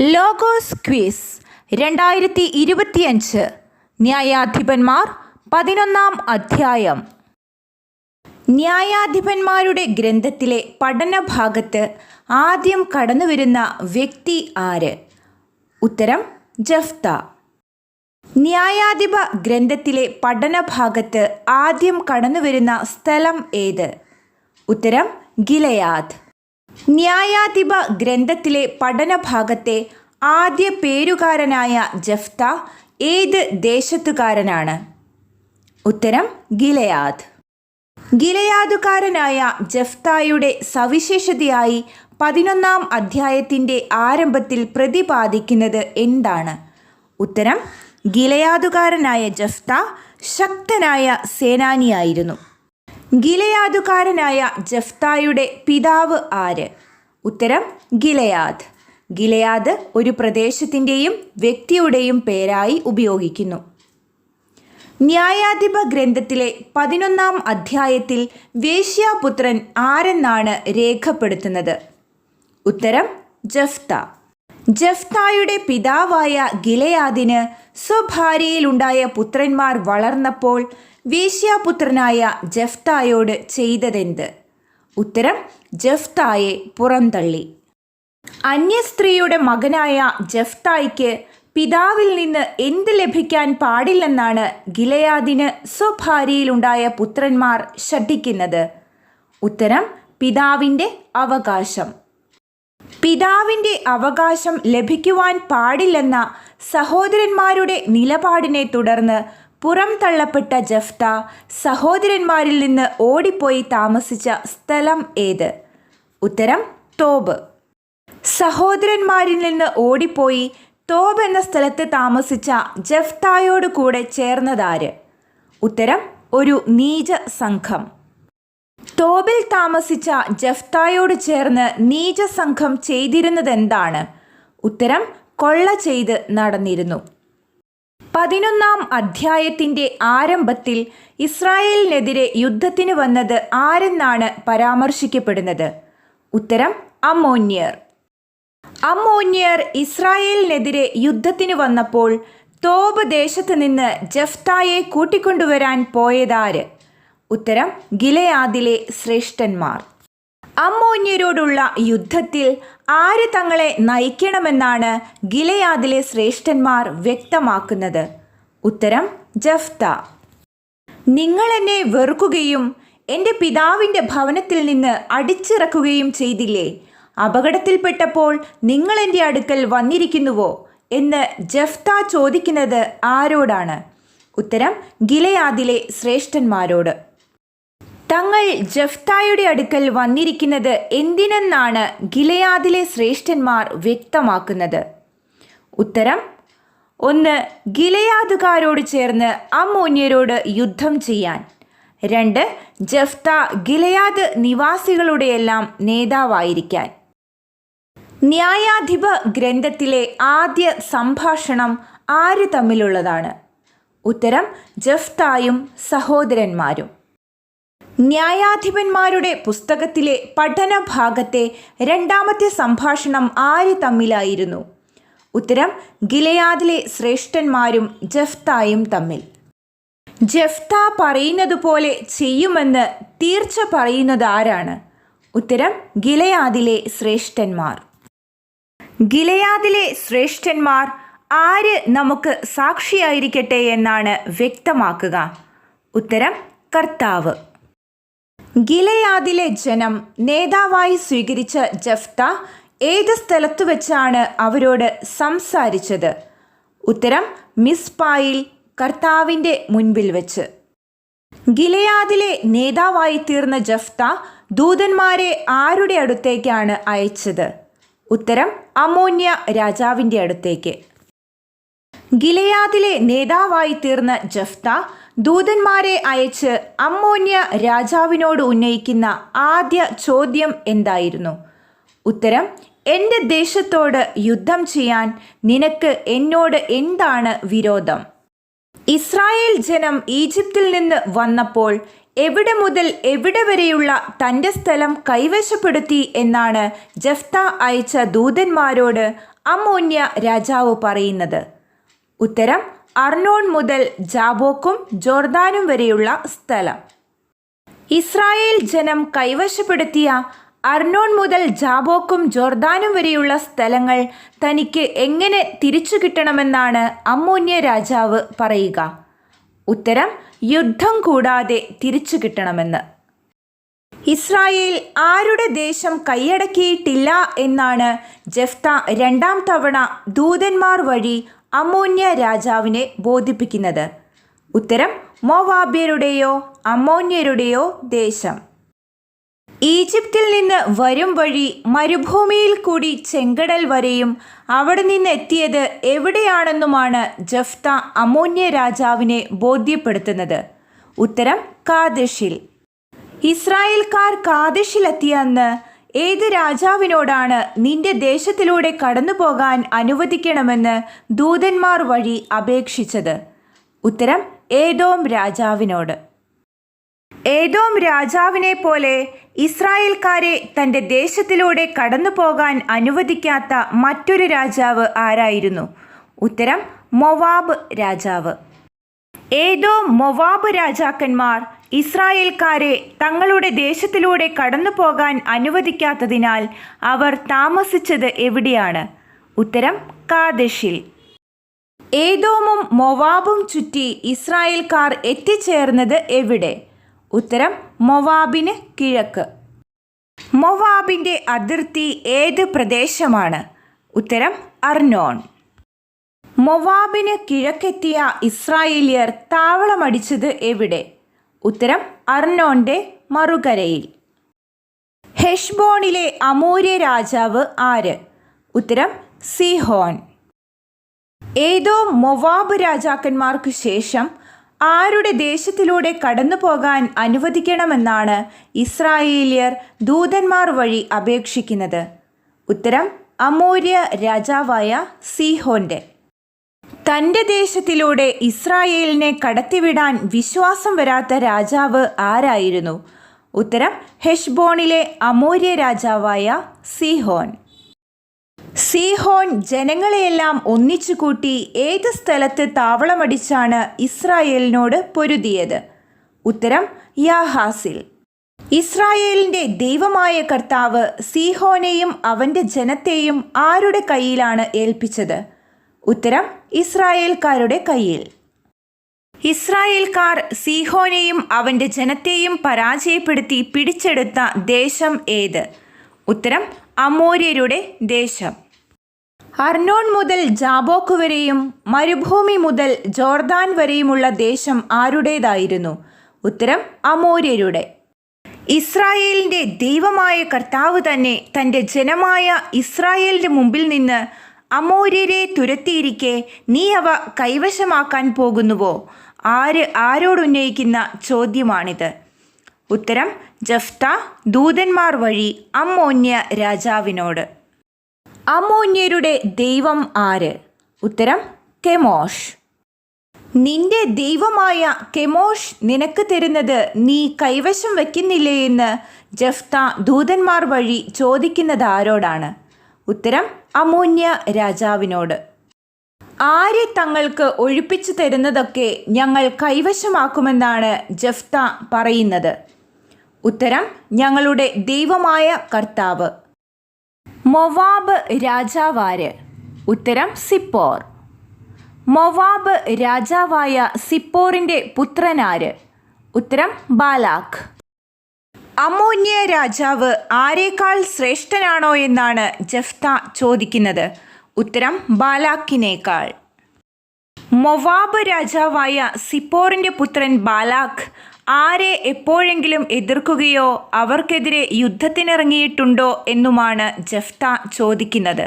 Logos quiz രണ്ടായിരത്തി ഇരുപത്തിയഞ്ച് ന്യായാധിപന്മാർ പതിനൊന്നാം അധ്യായം. ന്യായാധിപന്മാരുടെ ഗ്രന്ഥത്തിലെ പഠനഭാഗത്ത് ആദ്യം കടന്നുവരുന്ന വ്യക്തി ആര്? ഉത്തരം ജഫ്ത. ന്യായാധിപ ഗ്രന്ഥത്തിലെ പഠനഭാഗത്ത് ആദ്യം കടന്നുവരുന്ന സ്ഥലം ഏത്? ഉത്തരം ഗിലയാദ്. ന്യായാധിപ ഗ്രന്ഥത്തിലെ പഠനഭാഗത്തെ ആദ്യ പേരുകാരനായ ജഫ്ത ഏത് ദേശത്തുകാരനാണ്? ഉത്തരം ഗിലയാദ്. ഗിലയാദുകാരനായ ജഫ്തായുടെ സവിശേഷതയായി പതിനൊന്നാം അധ്യായത്തിന്റെ ആരംഭത്തിൽ പ്രതിപാദിക്കുന്നത് എന്താണ്? ഉത്തരം ഗിലയാദുകാരനായ ജഫ്ത ശക്തനായ സേനാനിയായിരുന്നു. ഗിലയാദുകാരനായ ജഫ്തായുടെ പിതാവ് ആര്? ഉത്തരം ഗിലയാദ്. ഗിലയാദ് ഒരു പ്രദേശത്തിന്റെയും വ്യക്തിയുടെയും പേരായി ഉപയോഗിക്കുന്നു. ന്യായാധിപ ഗ്രന്ഥത്തിലെ പതിനൊന്നാം അധ്യായത്തിൽ വേശ്യാപുത്രൻ ആരെന്നാണ് രേഖപ്പെടുത്തുന്നത്? ഉത്തരം ജഫ്ത. ജഫ്തായുടെ പിതാവായ ഗിലയാദിന് സ്വഭാര്യയിലുണ്ടായ പുത്രന്മാർ വളർന്നപ്പോൾ വേശ്യാപുത്രനായ ജഫ്തായോട് ചെയ്തതെന്ത്? ഉത്തരം ജഫ്തായെ പുറന്തള്ളി. അന്യസ്ത്രീയുടെ മകനായ ജഫ്തായ്ക്ക് പിതാവിൽ നിന്ന് എന്ത് ലഭിക്കാൻ പാടില്ലെന്നാണ് ഗിലയാദിന് സ്വഭാര്യയിലുണ്ടായ പുത്രന്മാർ ശഠിക്കുന്നത്. ഉത്തരം പിതാവിന്റെ അവകാശം. പിതാവിന്റെ അവകാശം ലഭിക്കുവാൻ പാടില്ലെന്ന സഹോദരന്മാരുടെ നിലപാടിനെ തുടർന്ന് പുറം തള്ളപ്പെട്ട ജഫ്ത സഹോദരന്മാരിൽ നിന്ന് ഓടിപ്പോയി താമസിച്ച സ്ഥലം ഏത്? ഉത്തരം തോബ്. സഹോദരന്മാരിൽ നിന്ന് ഓടിപ്പോയി തോബ് എന്ന സ്ഥലത്ത് താമസിച്ച ജഫ്തായോട് കൂടെ ചേർന്നതാര്? ഉത്തരം ഒരു നീച സംഘം. തോബിൽ താമസിച്ച ജഫ്തായോട് ചേർന്ന് നീച സംഘം ചെയ്തിരുന്നതെന്താണ്? ഉത്തരം കൊള്ള ചെയ്ത് നടന്നിരുന്നു. പതിനൊന്നാം അധ്യായത്തിന്റെ ആരംഭത്തിൽ ഇസ്രായേലിനെതിരെ യുദ്ധത്തിന് വന്നത് ആരെന്നാണ് പരാമർശിക്കപ്പെടുന്നത്? ഉത്തരം അമ്മോന്യർ. അമ്മോന്യർ ഇസ്രായേലിനെതിരെ യുദ്ധത്തിന് വന്നപ്പോൾ തോബ് ദേശത്ത് നിന്ന് ജഫ്തായെ കൂട്ടിക്കൊണ്ടുവരാൻ പോയതാര്? ഉത്തരം ഗിലയാദിലെ ശ്രേഷ്ഠന്മാർ. അമ്മോന്യരോടുള്ള യുദ്ധത്തിൽ ആര് തങ്ങളെ നയിക്കണമെന്നാണ് ഗിലയാദിലെ ശ്രേഷ്ഠന്മാർ വ്യക്തമാക്കുന്നത്. ഉത്തരം ജഫ്ത. നിങ്ങൾ എന്നെ വെറുക്കുകയും എന്റെ പിതാവിന്റെ ഭവനത്തിൽ നിന്ന് അടിച്ചിറക്കുകയും ചെയ്തില്ലേ? അപകടത്തിൽപ്പെട്ടപ്പോൾ നിങ്ങൾ എന്റെ അടുക്കൽ വന്നിരിക്കുന്നുവോ? എന്ന് ജഫ്ത ചോദിക്കുന്നത് ആരോടാണ്? ഉത്തരം ഗിലയാദിലെ ശ്രേഷ്ഠന്മാരോട്. തങ്ങൾ ജഫ്തായുടെ അടുക്കൽ വന്നിരിക്കുന്നത് എന്തിനെന്നാണ് ഗിലയാദിലെ ശ്രേഷ്ഠന്മാർ വ്യക്തമാക്കുന്നത്? ഉത്തരം ഒന്ന് ഗിലയാദുകാരോട് ചേർന്ന് അമ്മോന്യരോട് യുദ്ധം ചെയ്യാൻ. രണ്ട് ജഫ്ത ഗിലയാദ് നിവാസികളുടെയെല്ലാം നേതാവായിരിക്കാൻ. ന്യായാധിപ ഗ്രന്ഥത്തിലെ ആദ്യ സംഭാഷണം ആര് തമ്മിലുള്ളതാണ്? ഉത്തരം ജഫ്തായും സഹോദരന്മാരും. ന്യായാധിപന്മാരുടെ പുസ്തകത്തിലെ പഠനഭാഗത്തെ രണ്ടാമത്തെ സംഭാഷണം ആര് തമ്മിലായിരുന്നു? ഉത്തരം ഗിലയാദിലെ ശ്രേഷ്ഠന്മാരും ജഫ്തായും തമ്മിൽ. ജഫ്ത പറയുന്നത് പോലെ ചെയ്യുമെന്ന് തീർച്ച പറയുന്നത് ആരാണ്? ഉത്തരം ഗിലയാദിലെ ശ്രേഷ്ഠന്മാർ. ഗിലയാദിലെ ശ്രേഷ്ഠന്മാർ ആര് നമുക്ക് സാക്ഷിയായിരിക്കട്ടെ എന്നാണ് വ്യക്തമാക്കുക. ഉത്തരം കർത്താവ്. ഗിലയാദിലെ ജനം നേതാവായി സ്വീകരിച്ച ജഫ്ത ഏത് സ്ഥലത്തു വെച്ചാണ് അവരോട് സംസാരിച്ചത്? ഉത്തരം മിസ്പായിൽ കർത്താവിന്റെ മുൻപിൽ വെച്ച്. ഗിലയാദിലെ നേതാവായി തീർന്ന ജഫ്ത ദൂതന്മാരെ ആരുടെ അടുത്തേക്കാണ് അയച്ചത്? ഉത്തരം അമോന്യ രാജാവിന്റെ അടുത്തേക്ക്. ഗിലയാദിലെ നേതാവായി തീർന്ന ജഫ്ത ദൂതന്മാരെ അയച്ച് അമ്മോന്യ രാജാവിനോട് ഉന്നയിക്കുന്ന ആദ്യ ചോദ്യം എന്തായിരുന്നു? ഉത്തരം എന്റെ ദേശത്തോട് യുദ്ധം ചെയ്യാൻ നിനക്ക് എന്നോട് എന്താണ് വിരോധം? ഇസ്രായേൽ ജനം ഈജിപ്തിൽ നിന്ന് വന്നപ്പോൾ എവിടെ മുതൽ എവിടെ വരെയുള്ള തന്റെ സ്ഥലം കൈവശപ്പെടുത്തി എന്നാണ് ജഫ്ത അയച്ച ദൂതന്മാരോട് അമോന്യ രാജാവ് പറയുന്നത്. ഉത്തരം അർണോൺ മുതൽ ജാബോക്കും ജോർദാനും വരെയുള്ള സ്ഥലം. ഇസ്രായേൽ ജനം കൈവശപ്പെടുത്തിയ അർണോൺ മുതൽ ജാബോക്കും ജോർദാനും വരെയുള്ള സ്ഥലങ്ങൾ തനിക്ക് എങ്ങനെ തിരിച്ചു കിട്ടണമെന്നാണ് അമ്മൂന്യ രാജാവ് പറയുക. ഉത്തരം യുദ്ധം കൂടാതെ തിരിച്ചു കിട്ടണമെന്ന്. ഇസ്രായേൽ ആരുടെ ദേശം കൈയടക്കിയിട്ടില്ല എന്നാണ് ജഫ്ത രണ്ടാം തവണ ദൂതന്മാർ വഴി അമ്മോന്യ രാജാവിനെ ബോധിപ്പിക്കുന്നത്. ഉത്തരം മോവാബ്യരുടെയോ അമോന്യരുടെയോ ദേശം. ഈജിപ്തിൽ നിന്ന് വരും വഴി മരുഭൂമിയിൽ കൂടി ചെങ്കടൽ വരെയും അവിടെ നിന്ന് എത്തിയത് എവിടെയാണെന്നുമാണ് ജഫ്ത അമോന്യ രാജാവിനെ ബോധ്യപ്പെടുത്തുന്നത്. ഉത്തരം കാദിഷിൽ ഇസ്രായേൽക്കാർ കാദിഷിലെത്തിയ അന്ന് ഏത് രാജാവിനോടാണ് നിന്റെ ദേശത്തിലൂടെ കടന്നു പോകാൻ അനുവദിക്കണമെന്ന് ദൂതന്മാർ വഴി അപേക്ഷിച്ചത്? ഉത്തരം ഏതോം രാജാവിനോട്. ഏതോം രാജാവിനെ പോലെ ഇസ്രായേൽക്കാരെ തന്റെ ദേശത്തിലൂടെ കടന്നു പോകാൻ അനുവദിക്കാത്ത മറ്റൊരു രാജാവ് ആരായിരുന്നു? ഉത്തരം മൊവാബ് രാജാവ്. ഏതോ മൊവാബ് രാജാക്കന്മാർ ഇസ്രായേൽക്കാരെ തങ്ങളുടെ ദേശത്തിലൂടെ കടന്നു പോകാൻ അനുവദിക്കാത്തതിനാൽ അവർ താമസിച്ചത് എവിടെയാണ്? ഉത്തരം കാദേശിൽ. ഏതോമും മൊവാബും ചുറ്റി ഇസ്രായേൽക്കാർ എത്തിച്ചേർന്നത് എവിടെ? ഉത്തരം മൊവാബിന് കിഴക്ക്. മൊവാബിന്റെ അതിർത്തി ഏത് പ്രദേശമാണ്? ഉത്തരം അർനോൺ. മൊവാബിന് കിഴക്കെത്തിയ ഇസ്രായേലിയർ താവളമടിച്ചത് എവിടെ? ഉത്തരം അർണോന്റെ മറുകരയിൽ. ഹെഷ്ബോണിലെ അമൂര്യ രാജാവ് ആര്? ഉത്തരം സിഹോൻ. ഏതോ മൊവാബ് രാജാക്കന്മാർക്ക് ശേഷം ആരുടെ ദേശത്തിലൂടെ കടന്നു പോകാൻ അനുവദിക്കണമെന്നാണ് ഇസ്രായേലിയർ ദൂതന്മാർ വഴി അപേക്ഷിക്കുന്നത്. ഉത്തരം അമൂര്യ രാജാവായ സീഹോന്റെ. തന്റെ ദേശത്തിലൂടെ ഇസ്രായേലിനെ കടത്തിവിടാൻ വിശ്വാസം വരാത്ത രാജാവ് ആരായിരുന്നു? ഉത്തരം ഹെഷ്ബോണിലെ അമൂര്യ രാജാവായ സീഹോൻ. സീഹോൻ ജനങ്ങളെയെല്ലാം ഒന്നിച്ചു കൂട്ടി ഏത് സ്ഥലത്ത് താവളമടിച്ചാണ് ഇസ്രായേലിനോട് പൊരുതിയത്? ഉത്തരം യാഹാസിൽ. ഇസ്രായേലിന്റെ ദൈവമായ കർത്താവ് സീഹോനെയും അവന്റെ ജനത്തെയും ആരുടെ കയ്യിലാണ് ഏൽപ്പിച്ചത്? ഉത്തരം ഇസ്രായേൽക്കാരുടെ കയ്യിൽ. ഇസ്രായേൽക്കാർ സീഹോനെയും അവന്റെ ജനത്തെയും പരാജയപ്പെടുത്തി പിടിച്ചെടുത്ത ദേശം ഏത്? ഉത്തരം അമോര്യരുടെ ദേശം. അർണോൺ മുതൽ ജാബോക്ക് വരെയും മരുഭൂമി മുതൽ ജോർദാൻ വരെയുമുള്ള ദേശം ആരുടേതായിരുന്നു? ഉത്തരം അമോര്യരുടെ. ഇസ്രായേലിന്റെ ദൈവമായ കർത്താവ് തന്നെ തന്റെ ജനമായ ഇസ്രായേലിന്റെ മുമ്പിൽ നിന്ന് അമോര്യരെ തുരത്തിയിരിക്കെ നീ അവ കൈവശമാക്കാൻ പോകുന്നുവോ? ആര് ആരോടുന്നയിക്കുന്ന ചോദ്യമാണിത്. ഉത്തരം ജഫ്ത ദൂതന്മാർ വഴി അമോന്യ രാജാവിനോട്. അമോന്യരുടെ ദൈവം ആര്? ഉത്തരം കെമോഷ്. നിന്റെ ദൈവമായ കെമോഷ് നിനക്ക് തരുന്നത് നീ കൈവശം വയ്ക്കുന്നില്ലേ എന്ന് ജഫ്ത ദൂതന്മാർ വഴി ചോദിക്കുന്നത് ആരോടാണ്? ഉത്തരം അമോന്യ രാജാവിനോട് ആരെ തങ്ങൾക്ക് ഒഴിപ്പിച്ചു തരുന്നതൊക്കെ ഞങ്ങൾ കൈവശമാക്കുമെന്നാണ് ജഫ്ത പറയുന്നത്. ഉത്തരം ഞങ്ങളുടെ ദൈവമായ കർത്താവ്. മൊവാബ് രാജാവാര്. ഉത്തരം സിപ്പോർ. മൊവാബ് രാജാവായ സിപ്പോറിന്റെ പുത്രനാര്. ഉത്തരം ബാലാഖ്. അമോന്യ രാജാവ് ആരേക്കാൾ ശ്രേഷ്ഠനാണോ എന്നാണ് ജഫ്ത ചോദിക്കുന്നത്. ഉത്തരം ബാലാക്കിനേക്കാൾ. മൊവാബ് രാജാവായ സിപ്പോറിന്റെ പുത്രൻ ബാലാഖ് ആരെ എപ്പോഴെങ്കിലും എതിർക്കുകയോ അവർക്കെതിരെ യുദ്ധത്തിനിറങ്ങിയിട്ടുണ്ടോ എന്നുമാണ് ജഫ്ത ചോദിക്കുന്നത്.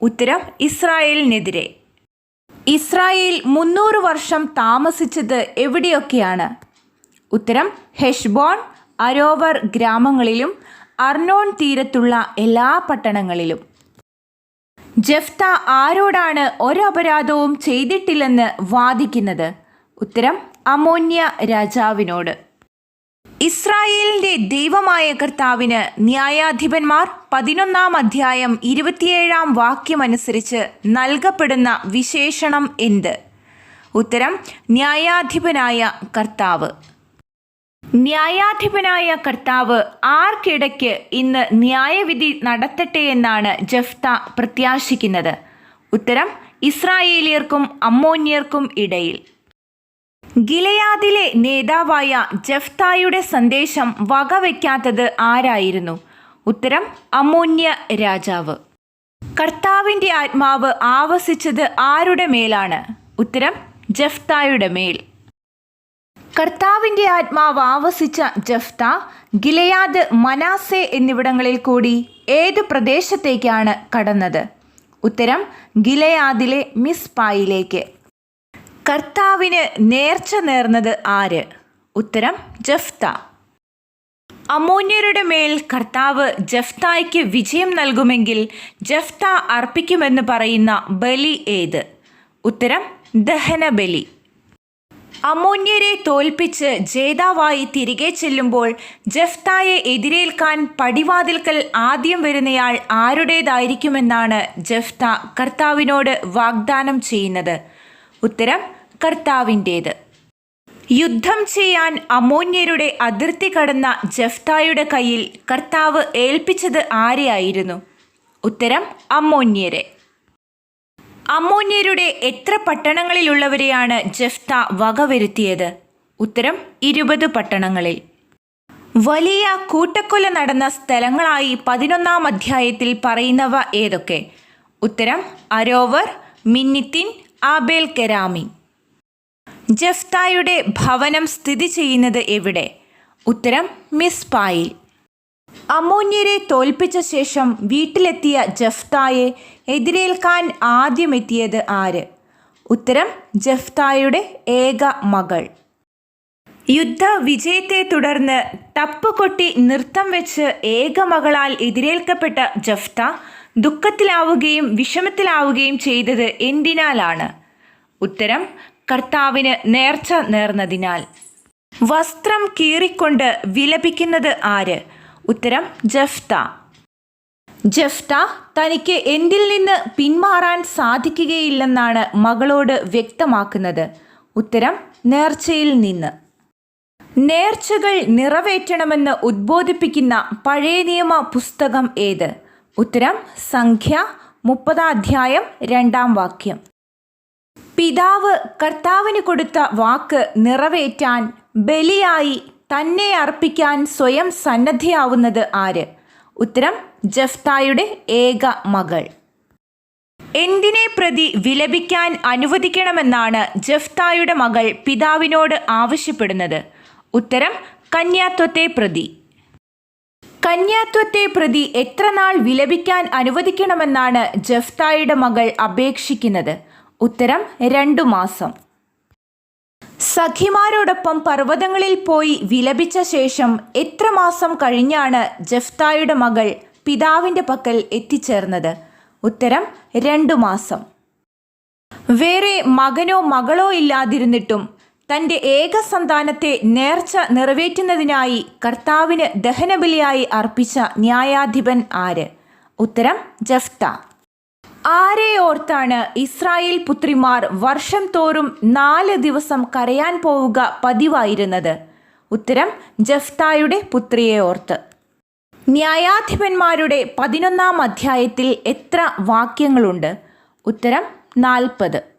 ഉത്തരം ഇസ്രായേലിനെതിരെ. ഇസ്രായേൽ മുന്നൂറ് വർഷം താമസിച്ചത് എവിടെയൊക്കെയാണ്? ഉത്തരം ഹെഷ്ബോൺ അരോവർ ഗ്രാമങ്ങളിലും അർണോൺ തീരത്തുള്ള എല്ലാ പട്ടണങ്ങളിലും. ജഫ്ത ആരോടാണ് ഒരപരാധവും ചെയ്തിട്ടില്ലെന്ന് വാദിക്കുന്നത്? ഉത്തരം അമോന്യ രാജാവിനോട്. ഇസ്രായേലിന്റെ ദൈവമായ കർത്താവിന് ന്യായാധിപന്മാർ പതിനൊന്നാം അധ്യായം ഇരുപത്തിയേഴാം വാക്യമനുസരിച്ച് നൽകപ്പെടുന്ന വിശേഷണം എന്ത്? ഉത്തരം ന്യായാധിപനായ കർത്താവ്. ന്യായാധിപനായ കർത്താവ് ആർക്കിടയ്ക്ക് ഇന്ന് ന്യായവിധി നടത്തട്ടെ എന്നാണ് ജഫ്ത പ്രത്യാശിക്കുന്നത്. ഉത്തരം ഇസ്രായേലിയർക്കും അമ്മോന്യർക്കും ഇടയിൽ. ഗിലയാദിലെ നേതാവായ ജഫ്തായുടെ സന്ദേശം വകവയ്ക്കാത്തത് ആരായിരുന്നു? ഉത്തരം അമോന്യ രാജാവ്. കർത്താവിന്റെ ആത്മാവ് ആവസിച്ചത് ആരുടെ മേലാണ്? ഉത്തരം ജഫ്തായുടെ മേൽ. കർത്താവിന്റെ ആത്മാവ് ആവസിച്ച ജഫ്ത ഗിലയാദ് മനാസെ എന്നിവിടങ്ങളിൽ കൂടി ഏത് പ്രദേശത്തേക്കാണ് കടന്നത്? ഉത്തരം ഗിലയാദിലെ മിസ്പായിലേക്ക്. കർത്താവിന് നേർച്ച നേർന്നത് ആര്? ഉത്തരം ജഫ്ത. അമോന്യരുടെ മേൽ കർത്താവ് ജഫ്തായ്ക്ക് വിജയം നൽകുമെങ്കിൽ ജഫ്ത അർപ്പിക്കുമെന്ന് പറയുന്ന ബലി ഏത്? ഉത്തരം ദഹനബലി. അമോന്യരെ തോൽപ്പിച്ച് ജേതാവായി തിരികെ ചെല്ലുമ്പോൾ ജഫ്തായെ എതിരേൽക്കാൻ പടിവാതിൽക്കൽ ആദ്യം വരുന്നയാൾ ആരുടേതായിരിക്കുമെന്നാണ് ജഫ്ത കർത്താവിനോട് വാഗ്ദാനം ചെയ്യുന്നത്. ഉത്തരം കർത്താവിന്റേത്. യുദ്ധം ചെയ്യാൻ അമോന്യരുടെ അതിർത്തി കടന്ന ജഫ്തായുടെ കയ്യിൽ കർത്താവ് ഏൽപ്പിച്ചത് ആരെയായിരുന്നു? ഉത്തരം അമ്മോന്യരെ അമ്മോന്യരുടെ എത്ര പട്ടണങ്ങളിലുള്ളവരെയാണ് ജഫ്ത വകവരുത്തിയത്? ഉത്തരം ഇരുപത് പട്ടണങ്ങളിൽ. വലിയ കൂട്ടക്കൊല നടന്ന സ്ഥലങ്ങളായി പതിനൊന്നാം അധ്യായത്തിൽ പറയുന്നവ ഏതൊക്കെ? ഉത്തരം അരോവർ മിന്നിത്തിൻ ആബേൽ കെരാമി. ജഫ്തായുടെ ഭവനം സ്ഥിതി ചെയ്യുന്നത് എവിടെ? ഉത്തരം മിസ്പായിൽ. അമോന്യരെ തോൽപ്പിച്ച ശേഷം വീട്ടിലെത്തിയ ജഫ്തായെ എതിരേൽക്കാൻ ആദ്യമെത്തിയത് ആര്? ഉത്തരം ജഫ്തായുടെ ഏക മകൾ. യുദ്ധ വിജയത്തെ തുടർന്ന് ടപ്പ് കൊട്ടി നൃത്തം വെച്ച് ഏക മകളാൽ എതിരേൽക്കപ്പെട്ട ജഫ്ത ദുഃഖത്തിലാവുകയും വിഷമത്തിലാവുകയും ചെയ്തത് എന്തിനാലാണ്? ഉത്തരം കർത്താവിന് നേർച്ച നേർന്നതിനാൽ. വസ്ത്രം കീറിക്കൊണ്ട് വിലപിക്കുന്നത് ആര്? ഉത്തരം ജഫ്ത. ജഫ്ത തനിക്ക് എന്തിൽ നിന്ന് പിന്മാറാൻ സാധിക്കുകയില്ലെന്നാണ് മകളോട് വ്യക്തമാക്കുന്നത്. ഉത്തരം നേർച്ചയിൽ നിന്ന്. നേർച്ചകൾ നിറവേറ്റണമെന്ന് ഉദ്ബോധിപ്പിക്കുന്ന പഴയ നിയമ പുസ്തകം ഏത്? ഉത്തരം സംഖ്യ മുപ്പതാധ്യായം രണ്ടാം വാക്യം. പിതാവ് കർത്താവിന് കൊടുത്ത വാക്ക് നിറവേറ്റാൻ ബലിയായി തന്നെ അർപ്പിക്കാൻ സ്വയം സന്നദ്ധയാവുന്നത് ആര്? ഉത്തരം ജഫ്തായുടെ ഏക മകൾ. എന്തിനെ പ്രതി വിലപിക്കാൻ അനുവദിക്കണമെന്നാണ് ജഫ്തായുടെ മകൾ പിതാവിനോട് ആവശ്യപ്പെടുന്നത്? ഉത്തരം കന്യാത്വത്തെ പ്രതി. കന്യാത്വത്തെ പ്രതി എത്ര നാൾ വിലപിക്കാൻ അനുവദിക്കണമെന്നാണ് ജഫ്തായുടെ മകൾ അപേക്ഷിക്കുന്നത്? ഉത്തരം രണ്ടു മാസം. സഖിമാരോടൊപ്പം പർവതങ്ങളിൽ പോയി വിലപിച്ച ശേഷം എത്ര മാസം കഴിഞ്ഞാണ് ജഫ്തായുടെ മകൾ പിതാവിന്റെ പക്കൽ എത്തിച്ചേർന്നത്? ഉത്തരം രണ്ടു മാസം. വേറെ മകനോ മകളോ ഇല്ലാതിരുന്നിട്ടും തന്റെ ഏക സന്താനത്തെ നേർച്ച നിറവേറ്റുന്നതിനായി കർത്താവിന് ദഹനബലിയായി അർപ്പിച്ച ന്യായാധിപൻ ആര്? ഉത്തരം ജഫ്ത. ആരെ ഓർത്താണ് ഇസ്രായേൽ പുത്രിമാർ വർഷം തോറും നാല് ദിവസം കരയാൻ പോവുക പതിവായിരുന്നത്? ഉത്തരം ജഫ്തായുടെ പുത്രിയെ ഓർത്ത്. ന്യായാധിപന്മാരുടെ പതിനൊന്നാം അധ്യായത്തിൽ എത്ര വാക്യങ്ങളുണ്ട്? ഉത്തരം നാൽപ്പത്.